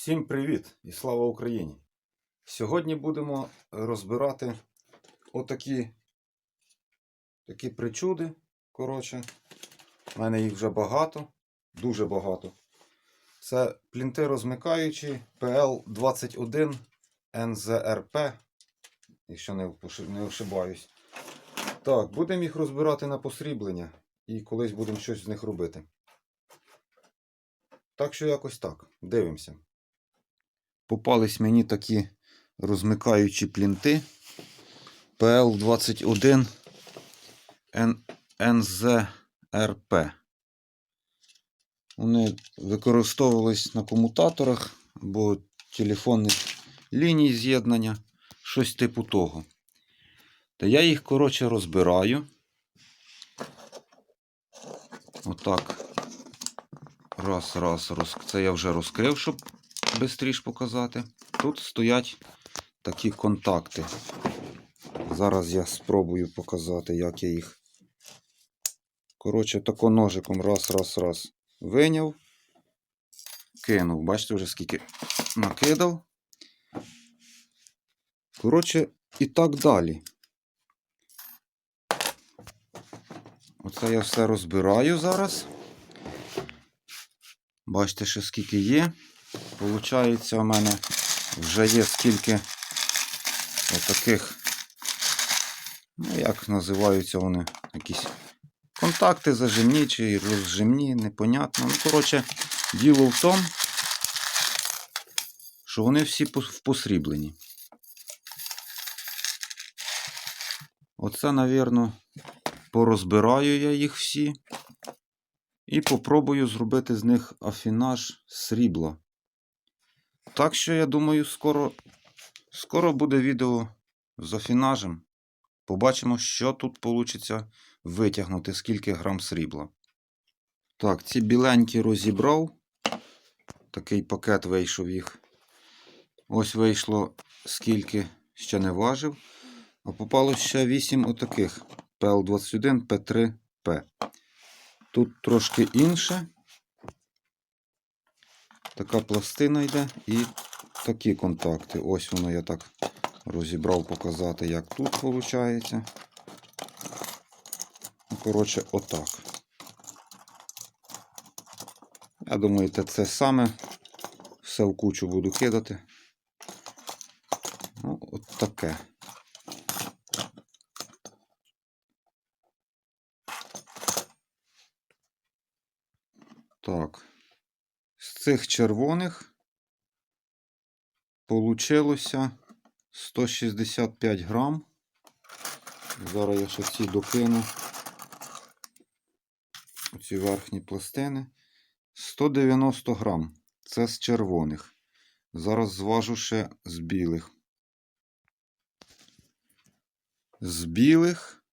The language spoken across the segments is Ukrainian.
Всім привіт і слава Україні! Сьогодні будемо розбирати отакі такі причуди. Коротше, у мене їх вже багато, дуже багато. Це плінти розмикаючі PL21 NZRP, якщо не, ошибаюсь. Так, будемо їх розбирати на посріблення і колись будемо щось з них робити. Так що якось так. Дивимося. Попались мені такі розмикаючі плінти PL21 NZRP. Вони використовувались на комутаторах або телефонних ліній з'єднання, щось типу того. Та я їх, коротше, розбираю. Отак. Раз, раз, роз... Це я вже розкрив, щоб швидше показати. Тут стоять такі контакти. Зараз я спробую показати, як я їх. Коротше, тако ножиком раз, раз, раз. Виняв. Кинув. Бачите, вже скільки накидав. Коротше, і так далі. Оце я все розбираю зараз. Бачите, ще скільки є. Получається, у мене вже є скільки отаких, ну як називаються вони, якісь контакти зажимні чи розжимні, непонятно. Ну, коротше, діло в тому, що вони всі посріблені. Оце, навірно, порозбираю я їх всі. І попробую зробити з них афінаж срібла. Так що, я думаю, скоро, скоро буде відео з афінажем. Побачимо, що тут вийде витягнути, скільки грам срібла. Так, ці біленькі розібрав. Такий пакет вийшов їх. Ось вийшло скільки ще не важив. А попало ще 8 отаких PL21 P3P. Тут трошки інше. Така пластина йде і такі контакти. Ось воно я так розібрав показати, як тут виходить. Ну, коротше, отак. Я думаю, це саме все в кучу буду кидати. Ну, от таке. Так. З цих червоних получилося 165 грам. Зараз я ще ці докину. Оці верхні пластини. 190 грам. Це з червоних. Зараз зважу ще з білих. З білих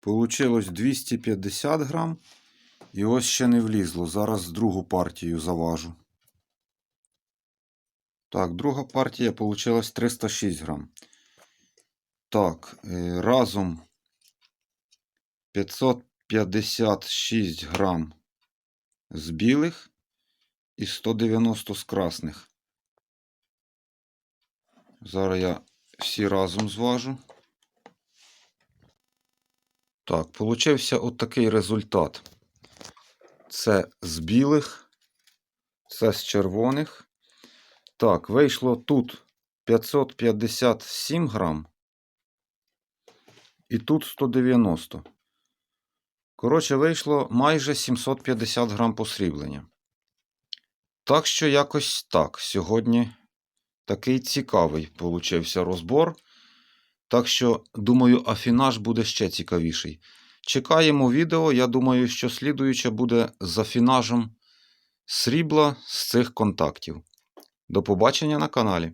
получилось 250 грам. І ось ще не влізло. Зараз другу партію заважу. Так, друга партія получилась 306 грам. Так, е, разом 556 грам з білих і 190 з красних. Зараз я всі разом зважу. Так, получився от такий результат. Це з білих, це з червоних. Так, вийшло тут 557 грам. І тут 190. Коротше, вийшло майже 750 грам посріблення. Так що якось так. Сьогодні такий цікавий получився розбор. Так що, думаю, афінаж буде ще цікавіший. Чекаємо відео. Я думаю, що слідуюче буде за фінажем срібла з цих контактів. До побачення на каналі.